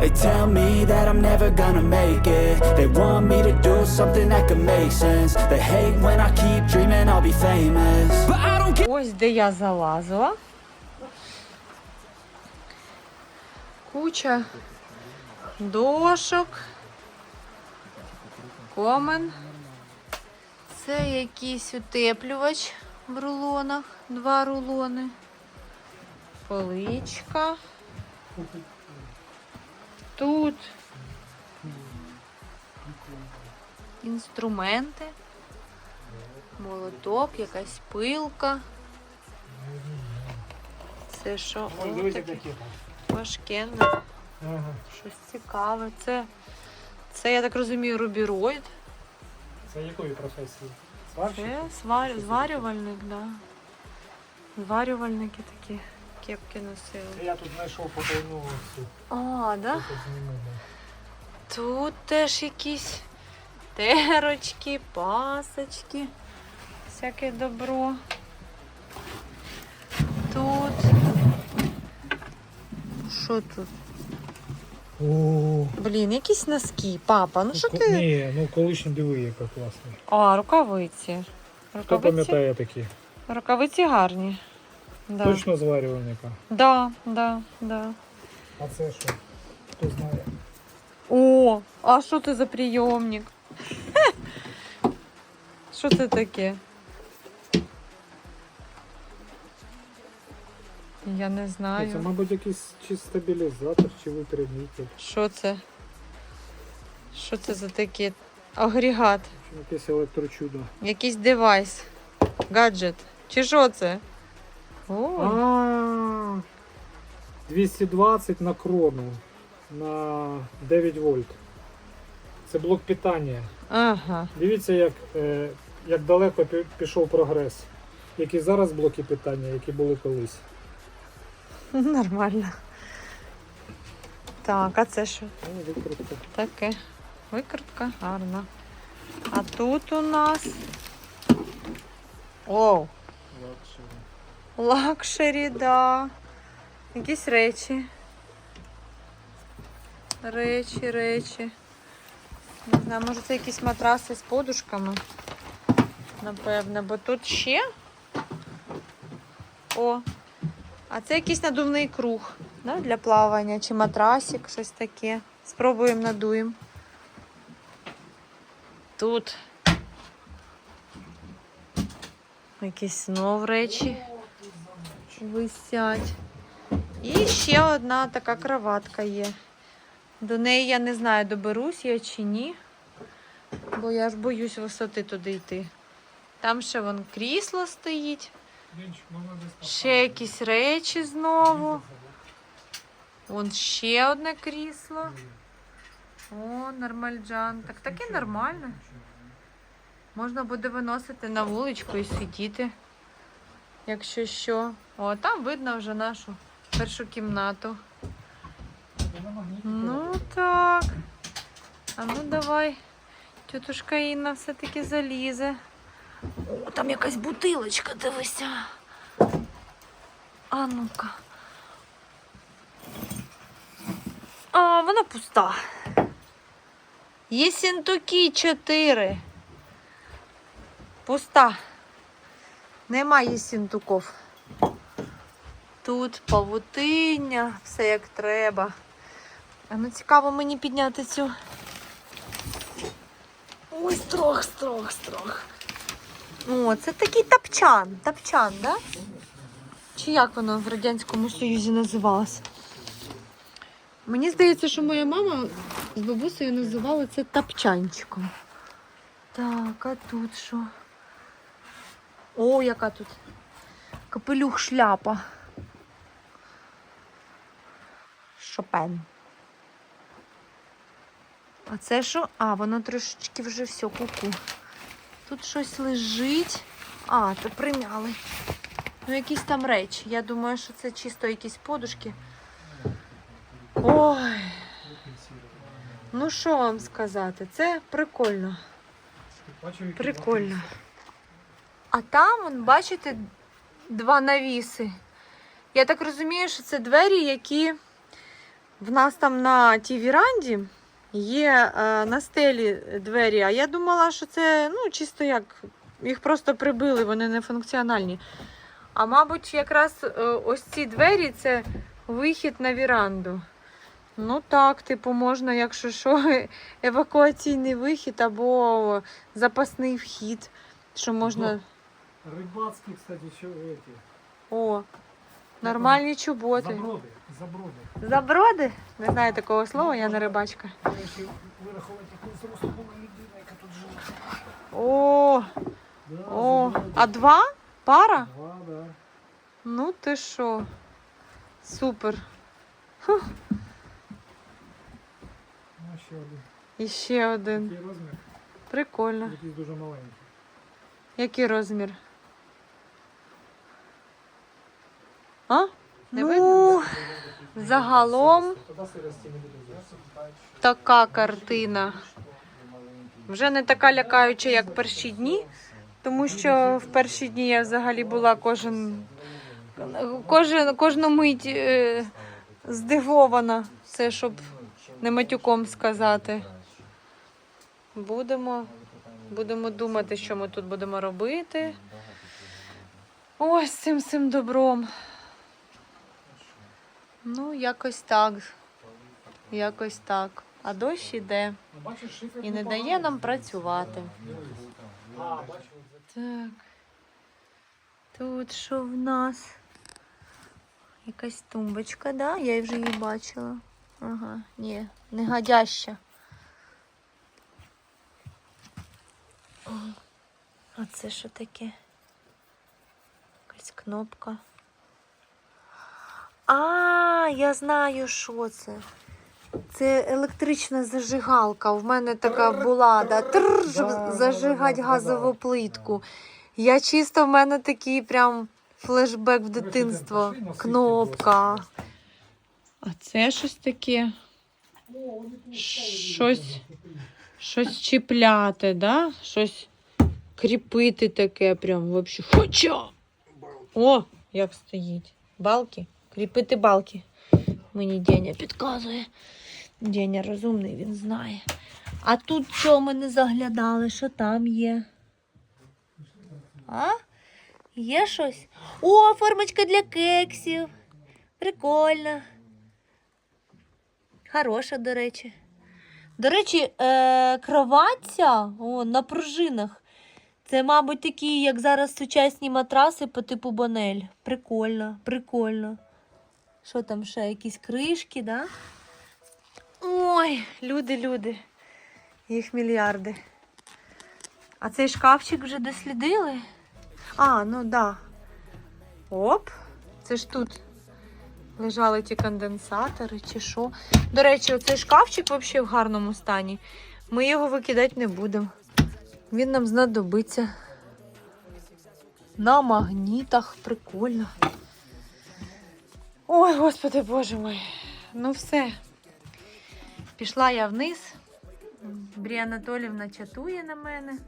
They tell me that I'm never gonna make it. They want me to do something that could make sense. They hate when I keep dreaming I'll be famous. But I don't care. Ось де я залазила. Куча дошок. Комен. Це якийсь утеплювач в рулонах. Два рулони. Поличка. Тут інструменти. Молоток, якась пилка. Це що? О, таке важкенне. Ага. Щось цікаве. Це, це, я так розумію, рубіроїд. Це якої професії? Сварщик? Це свар... зварювальник, да. Зварювальники такі кепки носили. Я тут знайшов потайну цю. А, да? Тут зніму, да. Тут теж якісь терочки, пасочки, всяке добро. Тут. Що тут? О, Блін, якісь носки, папа. Ну що ко- ти? Ні, ну колишні диви, яка класна. А, рукавиці. Хто Рукавиці, пам'ятає такі? рукавиці гарні. Да. Точно зварювальника. Да, да, да. А це що? Хто знає? О, а що це за прийомник? Що це таке? Я не Ні, Це, мабуть, якийсь чи стабілізатор, чи випрямитель, Що це? Що це за таке? Агрегат. якесь електрочудо. Якийсь девайс. Гаджет. Чи що це? О, А, 220 на крону на 9 вольт. Це блок питання. ага. Дивіться, як, е, як далеко пі- пішов прогрес. Які зараз блоки питання, які були колись. Нормально. Так, а це що? О, викрутка. Таке. Викрутка гарна. А тут у нас. Оу, лакшері, да. Якісь речі. Речі, речі. Не знаю, може це якісь матраси з подушками. Напевне, бо тут ще. О. А це якийсь надувний круг да, для плавання чи матрасик, щось таке. Спробуємо надуємо. Тут якісь знов речі висять. І ще одна така кроватка є. До неї я не знаю, доберусь я чи ні, бо я ж боюсь висоти туди йти. Там ще вон крісло стоїть, ще якісь речі знову. Вон ще одне крісло. О, нормальджан. Так таке нормально. Можна буде виносити на вуличку і сидіти. Якщо що. О, там видно вже нашу першу кімнату. Ну так. А ну давай. Тетушка Інна все-таки залізе. О, там якась бутилочка, дивися. А ну-ка. А, вона пуста. Є сінтуки 4. Пуста. Немає сінтуков. Тут павутиння, все як треба. А ну цікаво мені підняти цю. Ой, строх, строх, строх. О, це такий тапчан. Тапчан, да? Чи як воно в Радянському Союзі називалося? Мені здається, що моя мама з бабусею називала це тапчанчиком. Так, а тут що? О, яка тут капелюх шляпа. Шопен. А це що? А, воно трошечки вже все, куку. Тут щось лежить. А, то примяли. Ну, якісь там речі. Я думаю, що це чисто якісь подушки. Ой. Ну що вам сказати? Це прикольно. Прикольно. А там, вон, бачите, два навіси. Я так розумію, що це двері, які в нас там на тій віранді є е, на стелі двері, а я думала, що це ну, чисто як їх просто прибили, вони не функціональні. А мабуть, якраз е, ось ці двері це вихід на віранду. Ну так, типу, можна, якщо що, евакуаційний вихід або запасний вхід, що можна. Рибацькі, кстати, що эти. О, нормальні чоботи. Заброди. Заброди. Заброди? Не знаю такого слова, я не рибачка. Яка тут жила. О, Да, о, заброди. а два? Пара? Два, да. Ну ти що? Супер. Ну, ще один. І ще один. Розмір? Прикольно. Якийсь дуже маленький. Який розмір? А? Не ну, загалом така картина. Вже не така лякаюча, як перші дні, тому що в перші дні я взагалі була кожен, кожен кожну мить е, здивована. Це щоб не матюком сказати. Будемо, будемо думати, що ми тут будемо робити. Ось цим цим добром. Ну, якось так. Якось так. А дощ іде і не дає нам працювати. Так. Тут що в нас? Якась тумбочка, да? Я вже її бачила. Ага, ні, не годяща. А це що таке? Якась кнопка. А, я знаю, що це. Це електрична зажигалка. У мене така була, да, тррр, щоб зажигати газову да. плитку. Я чисто в мене такий прям флешбек в дитинство. Кнопка. А це щось таке. Щось, щось чіпляти, да? Щось кріпити таке прям. Хоча! О, як стоїть. Балки. Кріпити балки. Мені Деня підказує. Деня розумний, він знає. А тут що ми не заглядали? Що там є? А? Є щось? О, формочка для кексів. Прикольно. Хороша, до речі. До речі, е- кроватця о, на пружинах. Це, мабуть, такі, як зараз сучасні матраси по типу Бонель. Прикольно, прикольно. Що там ще? Якісь кришки, да? Ой, люди, люди. Їх мільярди. А цей шкафчик вже дослідили? А, ну да. Оп. Це ж тут лежали ті конденсатори чи що. До речі, оцей шкафчик взагалі в гарному стані. Ми його викидати не будемо. Він нам знадобиться. На магнітах. Прикольно. Ой, господи, боже мой. Ну все. Пішла я вниз. Брія Анатолівна чатує на мене.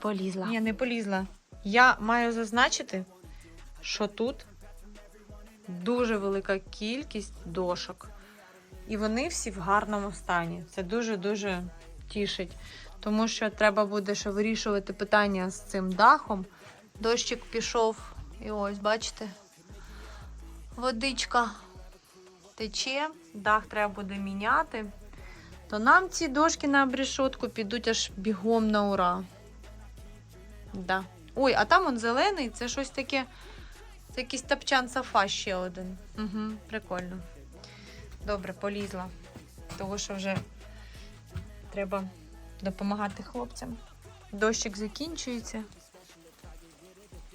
Полізла. Ні, не полізла. Я маю зазначити, що тут дуже велика кількість дошок. І вони всі в гарному стані. Це дуже-дуже тішить. Тому що треба буде ще вирішувати питання з цим дахом. Дощик пішов, і ось, бачите, водичка тече, дах треба буде міняти. То нам ці дошки на обрешотку підуть аж бігом на ура. Да. Ой, а там он зелений, це щось таке. Це якийсь тапчан сафа ще один. Угу, прикольно. Добре, полізла. Того, що вже треба допомагати хлопцям. Дощик закінчується.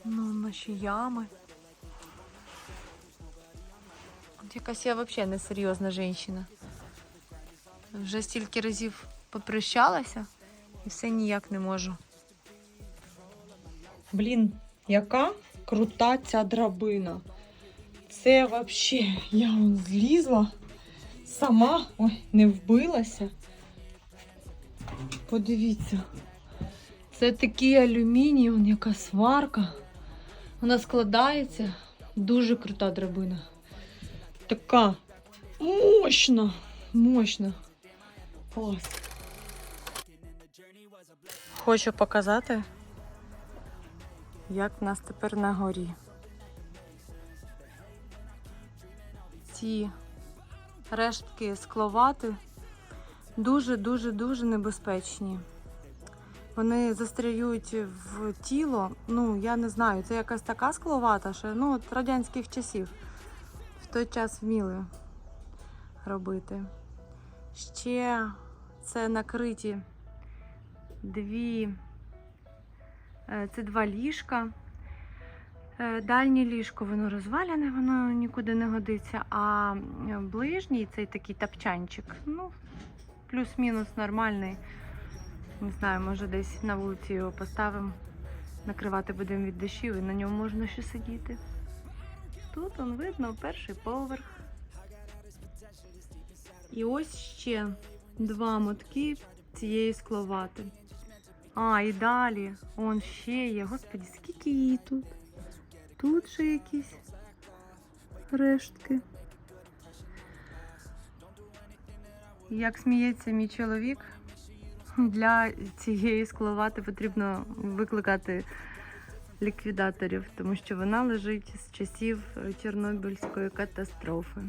Ну, наші ями. От якась я взагалі несерйозна жінка. Вже стільки разів попрощалася і все ніяк не можу. Блін, яка крута ця драбина. Це взагалі я вон злізла сама, ой, не вбилася. Подивіться. Це такий алюміній, он яка сварка. Вона складається. Дуже крута драбина. Така мощна, мощна. Клас. Хочу показати, як в нас тепер на горі. Ці рештки скловати дуже-дуже-дуже небезпечні. Вони застряють в тіло. Ну, я не знаю, це якась така скловата, що ну, от радянських часів. В той час вміли робити. Ще це накриті дві, е, це два ліжка. Е, Дальнє ліжко воно розваляне, воно нікуди не годиться, а е, ближній цей такий тапчанчик, ну, плюс-мінус нормальний. Не знаю, може десь на вулиці його поставимо, накривати будемо від дощів і на ньому можна ще сидіти. Тут он видно перший поверх. І ось ще два мотки цієї скловати. А, і далі. Он ще є. Господі, скільки її тут? Тут ще якісь рештки. Як сміється мій чоловік, для цієї скловати потрібно викликати ліквідаторів, тому що вона лежить з часів Чорнобильської катастрофи.